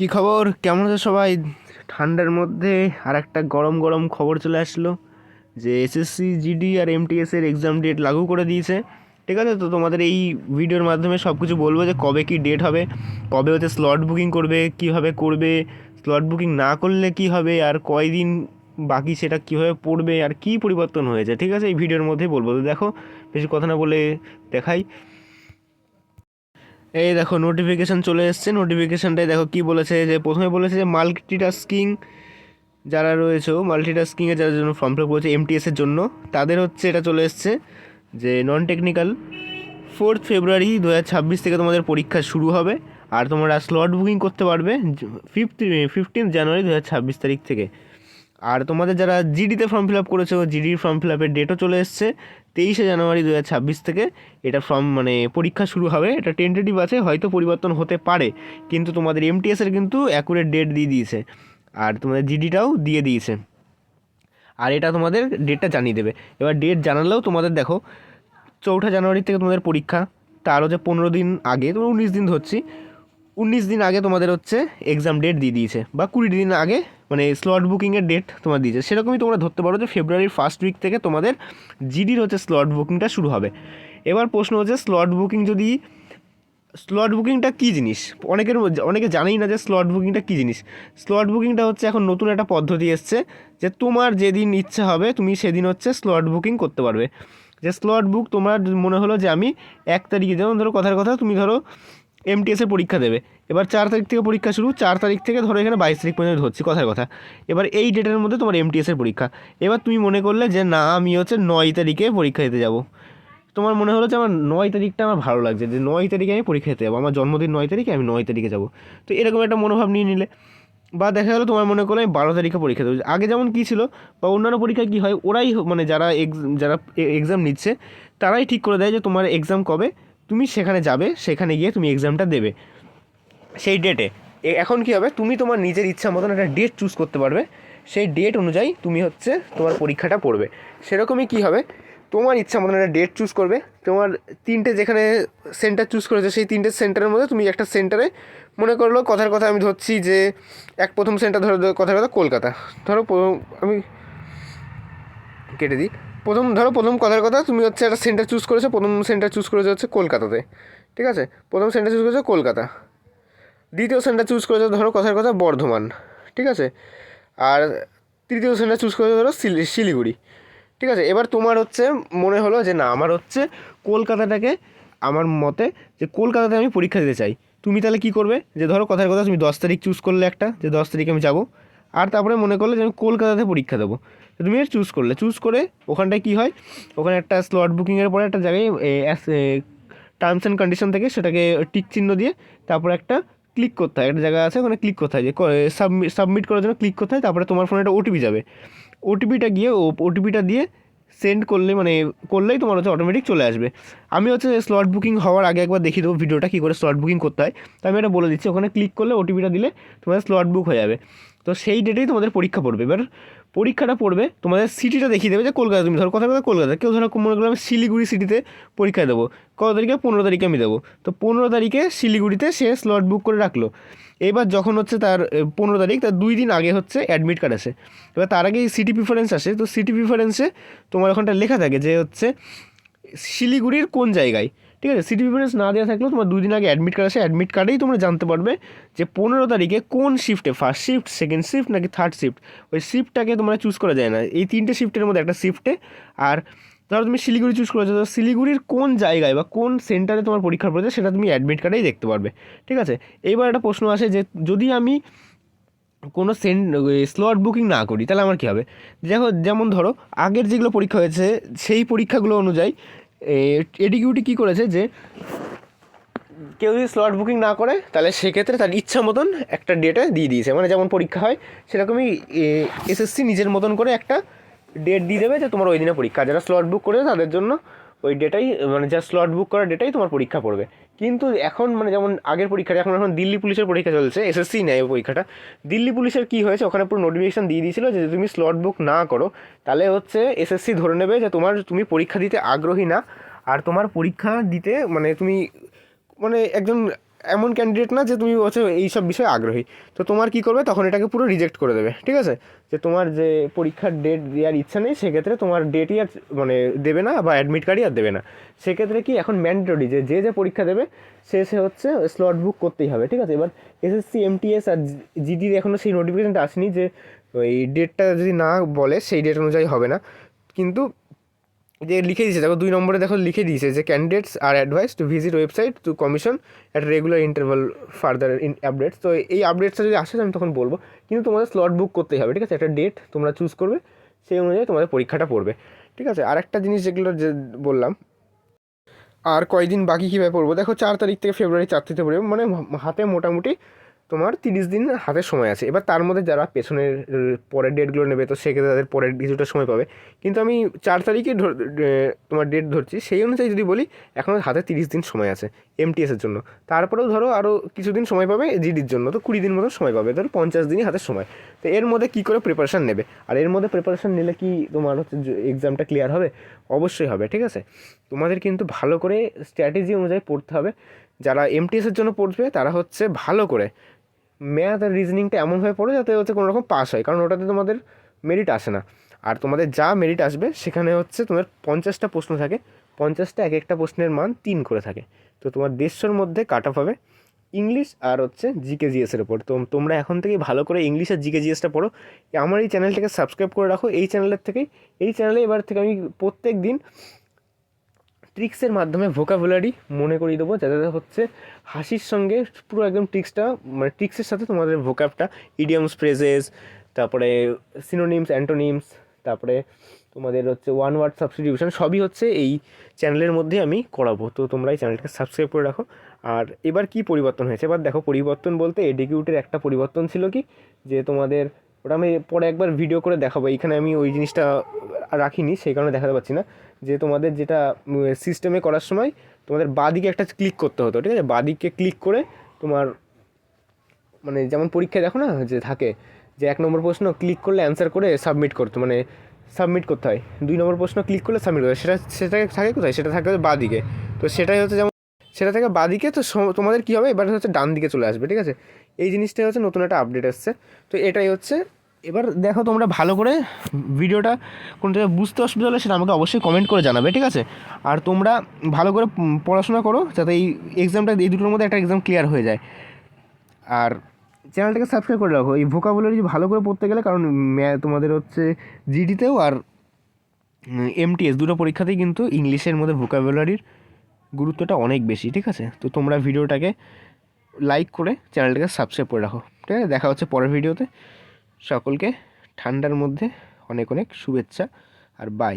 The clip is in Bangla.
কি খবর? কেমন আছে সবাই? ঠান্ডার মধ্যে আর একটা গরম গরম খবর চলে আসলো যে এসএসসি জিডি আর এমটিএস এর এক্সাম ডেট লাগু করে দিয়েছে। ঠিক আছে, তো তোমাদের এই ভিডিওর মাধ্যমে সব কিছু বলব যে কবে কি ডেট হবে, কবে হচ্ছে স্লট বুকিং করবে, কীভাবে করবে স্লট বুকিং না করলে কি হবে, আর কয়দিন বাকি সেটা কীভাবে পড়বে, আর কী পরিবর্তন হয়েছে। ঠিক আছে, এই ভিডিওর মধ্যেই বলব। তো দেখো, বেশি কথা না বলে দেখাই। এই দেখো নোটিফিকেশান চলে এসছে। নোটিফিকেশানটাই দেখো কি বলেছে, যে প্রথমে বলেছে যে মাল্টিটাস্কিং যারা রয়েছে মাল্টিটাস্কিংয়ের যারা জন্য ফর্ম ফিল করেছে এমটিএসের জন্য, তাদের হচ্ছে এটা চলে এসছে, যে নন টেকনিক্যাল ফোর্থ ফেব্রুয়ারি দু হাজার ছাব্বিশ থেকে তোমাদের পরীক্ষা শুরু হবে, আর তোমরা স্লট বুকিং করতে পারবে ফিফথ ফিফটিন্থ জানুয়ারি দু হাজার ছাব্বিশ তারিখ থেকে। আর তোমাদের যারা জিডিতে ফর্ম ফিল আপ করেছ জিডির ফর্ম ফিল আপের ডেটও চলে এসছে, তেইশে জানুয়ারি দু ছাব্বিশ থেকে। এটা ফর্ম মানে পরীক্ষা শুরু হবে, এটা টেন্টেটিভ আছে, হয়তো পরিবর্তন হতে পারে, কিন্তু তোমাদের এমটিএসের কিন্তু অ্যাকুরেট ডেট দিয়ে দিয়েছে। আর তোমাদের জিডিটাও দিয়ে দিয়েছে। আর এটা তোমাদের ডেটটা জানিয়ে দেবে। এবার ডেট জানালেও তোমাদের দেখো, চৌঠা জানুয়ারি থেকে তোমাদের পরীক্ষা, তারও যে পনেরো দিন আগে, তোমরা উনিশ দিন ধরছি উনিশ দিন আগে তোমাদের হচ্ছে এক্সাম ডেট দিয়ে দিয়েছে, বা কুড়ি দিন আগে মানে স্লট বুকিংয়ের ডেট তোমার দিয়েছে। সেরকমই তোমরা ধরতে পারো যে ফেব্রুয়ারির ফার্স্ট উইক থেকে তোমাদের জিডির হচ্ছে স্লট বুকিংটা শুরু হবে। এবার প্রশ্ন হচ্ছে স্লট বুকিং যদি স্লট বুকিংটা কী জিনিস? অনেকের অনেকে জানেই না যে স্লট বুকিংটা কী জিনিস। স্লট বুকিংটা হচ্ছে এখন নতুন একটা পদ্ধতি এসছে যে তোমার যেদিন ইচ্ছে হবে তুমি সেদিন হচ্ছে স্লট বুকিং করতে পারবে। যে স্লট বুক তোমার মনে হলো যে আমি এক তারিখে, যেমন ধরো কথার কথা, তুমি ধরো এমটিএসের পরীক্ষা দেবে। এবার চার তারিখ থেকে পরীক্ষা শুরু, চার তারিখ থেকে ধরো এখানে বাইশ তারিখ পর্যন্ত ধরছি কথার কথা এবার এই ডেটের মধ্যে তোমার এমটিএসের পরীক্ষা। এবার তুমি মনে করলে যে, না, আমি হচ্ছে নয় তারিখে পরীক্ষা দিতে যাব। তোমার মনে হলো যে, আমার নয় তারিখটা আমার ভালো লাগছে যে, নয় তারিখে আমি পরীক্ষা দিতে যাব। আমার জন্মদিন নয় তারিখে আমি নয় তারিখে যাব। তো এরকম একটা মনোভাব নিয়ে নিলে। বা দেখা গেলো তোমার মনে করো আমি বারো তারিখে পরীক্ষা দেবো। আগে যেমন কী ছিল, বা অন্যান্য পরীক্ষায় কী হয়, ওরাই মানে যারা এক্স যারা এক্সাম নিচ্ছে, তারাই ঠিক করে দেয় যে, তোমার এক্সাম কবে? তুমি সেখানে যাবে, সেখানে গিয়ে তুমি এক্সামটা দেবে। সেই ডেটে এখন কী হবে? তুমি তোমার নিজের ইচ্ছা মতন একটা ডেট চুজ করতে পারবে। সেই ডেট অনুযায়ী তুমি হচ্ছে তোমার পরীক্ষাটা পড়বে। সেরকমই কী হবে? তোমার ইচ্ছা মতন একটা ডেট চুজ করবে। তোমার তিনটে যেখানে সেন্টার চুজ করেছে, সেই তিনটে সেন্টারের মধ্যে তুমি একটা সেন্টারে মনে করল, কথার কথা আমি ধরছি যে, এক প্রথম সেন্টার ধরো কথার কথা কলকাতা। ধরো আমি কেটে দিই। প্রথম, ধরো প্রথম কথার কথা, তুমি হচ্ছে একটা সেন্টার চুজ করেছ, প্রথম সেন্টার চুজ করেছ হচ্ছে কলকাতাতে, ঠিক আছে? প্রথম সেন্টার চুজ করেছ কলকাতা। দ্বিতীয় সেন্টার চুজ করেছ, ধরো কথার কথা বর্ধমান, ঠিক আছে? আর তৃতীয় সেন্টার চুজ করেছ, ধরো শিলিগুড়ি, ঠিক আছে? এবার তোমার হচ্ছে মনে হলো যে না, আমার হচ্ছে কলকাতাটাকে আমার মতে যে কলকাতাতে আমি পরীক্ষা দিতে চাই। তুমি তাহলে কী করবে? যে ধরো কথার কথা তুমি দশ তারিখ চুজ করলে একটা, যে দশ তারিখে আমি যাব আর তারপরে মনে করলে যে আমি কলকাতাতে পরীক্ষা দেবো। তুমি চুজ করলে। চুজ করে ওখানটায় কী হয়? ওখানে একটা স্লট বুকিংয়ের পরে একটা জায়গায় টার্মস অ্যান্ড কন্ডিশন থেকে সেটাকে টিক চিহ্ন দিয়ে তারপর একটা ক্লিক করতে হয়। একটা জায়গা আছে, ওখানে ক্লিক করতে হয় যে সাবমিট সাবমিট করার জন্য ক্লিক করতে হয়, তারপরে তোমার ফোনে একটা ওটিপি যাবে। ওটিপিটা গিয়ে ও ওটিপিটা দিয়ে সেন্ড করলে মানে করলেই তোমার হচ্ছে অটোমেটিক চলে আসবে। আমি হচ্ছে স্লট বুকিং হওয়ার আগে একবার দেখিয়ে দেবো ভিডিওটা, কী করে স্লট বুকিং করতে হয়। তো আমি এটা বলে দিচ্ছি, ওখানে ক্লিক করলে ওটিপিটা দিলে তোমার স্লট বুক হয়ে যাবে। তো সেই ডেটেই তোমাদের পরীক্ষা পড়বে। এবার পরীক্ষাটা পড়বে, তোমাদের সিটিটা দেখিয়ে দেবে যে কলকাতা তুমি। ধরো, কথা কথা কলকাতা। কেউ ধরো, মনে করল আমি শিলিগুড়ি সিটিতে পরীক্ষা দেবো। কত তারিখে? পনেরো তারিখে আমি দেবো। তো পনেরো তারিখে শিলিগুড়িতে সে স্লট বুক করে রাখল। এবার যখন হচ্ছে তার পনেরো তারিখ, তার দুই দিন আগে হচ্ছে অ্যাডমিট কার্ড আসে। এবার তার আগে সিটি প্রিফারেন্স আসে। তো সিটি প্রিফারেন্সে তোমার ওখানটা লেখা থাকে যে হচ্ছে শিলিগুড়ির কোন জায়গায়? ঠিক আছে? সিটি প্রিফারেন্স না দেওয়া থাকলেও তোমার দুদিন আগে অ্যাডমিট কার্ড আসে। অ্যাডমিট কার্ডেই তোমরা জানতে পারবে যে পনেরো তারিখে কোন শিফটে ফার্স্ট শিফট সেকেন্ড শিফট নাকি থার্ড শিফট ওই শিফটটাকে তোমরা চুজ করা যায় না। এই তিনটে শিফটের মধ্যে একটা শিফটে আর ধরো তুমি শিলিগুড়ি চুজ করেছ, তো শিলিগুড়ির কোন জায়গায় বা কোন সেন্টারে তোমার পরীক্ষা পড়েছে সেটা তুমি অ্যাডমিট কার্ডেই দেখতে পারবে। ঠিক আছে? এইবার একটা প্রশ্ন আসে যে যদি আমি কোনো সেন স্লট বুকিং না করি, তাহলে আমার কী হবে? দেখো, যেমন ধরো, আগের যেগুলো পরীক্ষা হয়েছে, সেই পরীক্ষাগুলো অনুযায়ী এডিকিউটি কী করেছে যে কেউ যদি স্লট বুকিং না করে, তাহলে সেক্ষেত্রে তার ইচ্ছা মতন একটা ডেটে দিয়ে দিয়েছে। মানে যেমন পরীক্ষা হয়, সেরকমই এসএসসি নিজের মতন করে একটা ডেট দিয়ে দেবে যে তোমার ওই দিনে পরীক্ষা। যারা স্লট বুক করেছে, তাদের জন্য ওই ডেটাই মানে যা স্লট বুক করা ডেটাই তোমার পরীক্ষা পড়বে। কিন্তু এখন মানে যেমন আগের পরীক্ষাটা, এখন এখন দিল্লি পুলিশের পরীক্ষা চলছে, এসএসসি নেয় পরীক্ষাটা। দিল্লি পুলিশের কী হয়েছে, ওখানে পুরো নোটিফিকেশান দিয়ে দিয়েছিল যে তুমি স্লট বুক না করো। তাহলে হচ্ছে এসএসসি ধরে নেবে যে তোমার, তুমি পরীক্ষা দিতে আগ্রহী না। আর তোমার পরীক্ষা দিতে মানে তুমি মানে একজন এমন ক্যান্ডিডেট না যে তুমি হচ্ছে এইসব বিষয়ে আগ্রহী। তো তোমার কী করবে? তখন এটাকে পুরো রিজেক্ট করে দেবে, ঠিক আছে? যে তোমার যে পরীক্ষার ডেট দেওয়ার ইচ্ছা নেই, সেক্ষেত্রে তোমার ডেটই আর মানে দেবে না বা অ্যাডমিট কার্ডই আর দেবে না। সেক্ষেত্রে কি এখন ম্যান্ডেটরি যে যে যে পরীক্ষা দেবে, সে সে হচ্ছে স্লট বুক করতেই হবে, ঠিক আছে? এবার এসএসসি এমটিএস আর জিডির এখনও সেই নোটিফিকেশনটা আসেনি যে, ওই ডেটটা যদি না বলে, সেই ডেট অনুযায়ী হবে না। কিন্তু যে লিখে দিয়েছে, দেখো দুই নম্বরে দেখো লিখে দিয়েছে যে candidates are advice to visit website to commission at regular interval further in updates তো এই আপডেটসটা যদি আসে আমি তখন বলব, কিন্তু তোমাদের স্লট বুক করতেই হবে, ঠিক আছে? একটা ডেট তোমরা চুজ করবে, সেই অনুযায়ী তোমাদের পরীক্ষাটা পড়বে, ঠিক আছে? আর একটা জিনিস যেগুলো যে বললাম, আর কয়দিন বাকি কীভাবে পড়ব? দেখো চার তারিখ থেকে ফেব্রুয়ারি চার থেকে পড়বে মানে হাতে মোটামুটি তোমার তিরিশ দিন হাতে সময় আছে। এবার তার মধ্যে যারা পেছনের, পরের ডেটগুলো নেবে, তো সেক্ষেত্রে তাদের পরের কিছুটা সময় পাবে। কিন্তু আমি চার তারিখে তোমার ডেট ধরছি, সেই অনুযায়ী যদি বলি এখনও হাতে তিরিশ দিন সময় আছে এমটিএসের জন্য। তারপরেও ধরো আরও কিছুদিন সময় পাবে জিডির জন্য, তো কুড়ি দিন মতো সময় পাবে, ধরো পঞ্চাশ দিনই হাতে সময়। তো এর মধ্যে কী করে প্রিপারেশান নেবে? আর এর মধ্যে প্রিপারেশান নিলে কি তোমার হচ্ছে এক্সামটা ক্লিয়ার হবে? অবশ্যই হবে, ঠিক আছে? তোমাদের কিন্তু ভালো করে স্ট্র্যাটেজি অনুযায়ী পড়তে হবে। যারা এমটিএসের জন্য পড়বে, তারা হচ্ছে ভালো করে ম্যাথ আর রিজনিংটা এমনভাবে পড়ো যাতে হচ্ছে কোনো রকম পাস হয়, কারণ ওটাতে তোমাদের মেরিট আসে না। আর তোমাদের যা মেরিট আসবে, সেখানে হচ্ছে তোমার পঞ্চাশটা প্রশ্ন থাকে। পঞ্চাশটা এক একটা প্রশ্নের মান তিন করে থাকে। তো তোমার দেড়শোর মধ্যে কাট অফ হবে ইংলিশ আর হচ্ছে জিকে জিএসের ওপর তো তোমরা এখন থেকেই ভালো করে ইংলিশ আর জিকে জিএসটা পড়ো। আমার এই চ্যানেলটাকে সাবস্ক্রাইব করে রাখো। এই চ্যানেলের থেকেই, এই চ্যানেলে এবার থেকে আমি প্রত্যেক দিন ট্রিক্সের মাধ্যমে ভোকাবুলারি মনে করিয়ে দেবো, যাতে হচ্ছে হাসির সঙ্গে পুরো একদম ট্রিক্সটা মানে ট্রিক্সের সাথে তোমাদের ভোকাবটা ইডিয়ামস ফ্রেজেস তারপরে সিনোনিমস অ্যান্টোনিমস তারপরে তোমাদের হচ্ছে ওয়ান ওয়ার্ড সাবস্টিটিউশন সবই হচ্ছে এই চ্যানেলের মধ্যে আমি করাবো। তো তোমরা এই চ্যানেলটাকে সাবস্ক্রাইব করে রাখো। আর এবার কি পরিবর্তন হয়েছে? এবার দেখো, পরিবর্তন বলতে এডিকিউটের একটা পরিবর্তন ছিল কি? যে তোমাদের ওটা আমি পরে একবার ভিডিও করে দেখাবো। এখানে আমি ওই জিনিসটা রাখিনি, সেই কারণে দেখাতে পারছি না। যে তোমাদের যেটা সিস্টেমে করার সময় তোমাদের বাদিকে একটা ক্লিক করতে হতো, ঠিক আছে? বাদিকে ক্লিক করে তোমার মানে যেমন পরীক্ষায় দেখো না, যে থাকে, যে এক নম্বর প্রশ্ন ক্লিক করলে অ্যান্সার করে সাবমিট করতো মানে সাবমিট করতে হয়। দুই নম্বর প্রশ্ন ক্লিক করলে সাবমিট করতে হয়। সেটা সেটা থাকে কোথায়? সেটা থাকে বাদিকে। তো সেটাই হচ্ছে যেমন সেটা থেকে বাদিকে তো তোমাদের কী হবে? এবার হচ্ছে ডান দিকে চলে আসবে, ঠিক আছে? এই জিনিসটাই হচ্ছে নতুন একটা আপডেট আসছে তো এটাই হচ্ছে। এবার দেখো তোমরা ভালো করে ভিডিওটা কোনো জায়গায় বুঝতে অসুবিধা হলে সেটা আমাকে অবশ্যই কমেন্ট করে জানাবে, ঠিক আছে? আর তোমরা ভালো করে পড়াশোনা করো যাতে এই এক্সামটা এই দুটোর মধ্যে একটা এক্সাম ক্লিয়ার হয়ে যায়। আর চ্যানেলটাকে সাবস্ক্রাইব করে রাখো। এই ভোকাবুলারি ভালো করে পড়তে গেলে, কারণ তোমাদের হচ্ছে জিডিতেও আর এমটিএস দুটো পরীক্ষাতেই কিন্তু ইংলিশের মধ্যে ভোকাবুলারির গুরুত্বটা অনেক বেশি, ঠিক আছে? তো তোমরা ভিডিওটাকে লাইক করে চ্যানেলটাকে সাবস্ক্রাইব করে রাখো, ঠিক আছে? দেখা হচ্ছে পরের ভিডিওতে। সকলকে ঠান্ডার মধ্যে অনেক অনেক শুভেচ্ছা আর বাই